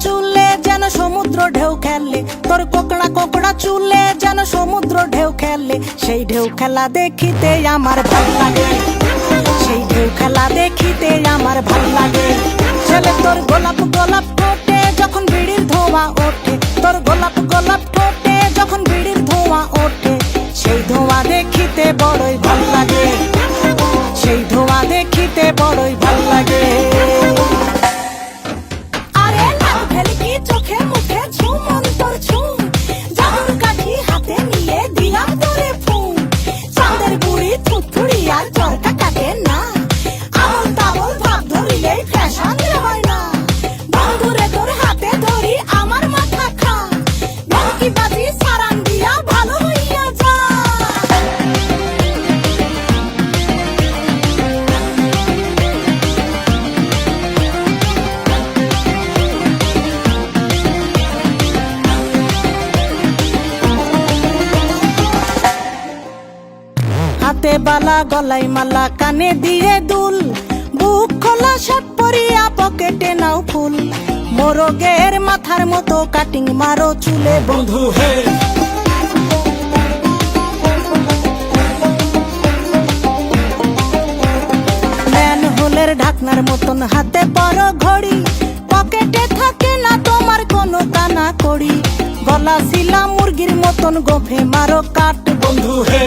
চুলে যেন সমুদ্র ঢেউ খেলে। তোর কোকড়া কোকড়া চুলে যেন সমুদ্র ঢেউ খেলে। সেই ঢেউ খেলা দেখিতে আমার ভালো লাগে। সেই ঢেউ খেলা দেখিতে আমার ভালো লাগে। ছেলে, তোর গোলাপ গোলাপ ঠোঁটে যখন বিড়ির ধোঁয়া ওঠে। তোর গোলাপ গোলাপ ঠোঁটে যখন বিড়ির ধোঁয়া ওঠে। সেই ধোঁয়া দেখিতে বড়ই ভালো লাগে। সেই ধোঁয়া দেখিতে বড়ই চাঁদের বুড়ি থুথুড়ি আর চরকা হাতে বালা গলাই মালা, কানে দিয়ে দুল। বুক খোলা শার্ট পরিয়া পকেটে নাও ফুল। মোরগের মাথার মতো কাটিং মারো চুলে বন্ধু, হে। হোলের ঢাকনার মতন হাতে বড় ঘড়ি। পকেটে থাকে না তোমার কোনো কানা কড়ি। গলা শিলা মুরগির মতন গোফে মারো কাট বন্ধু, হে।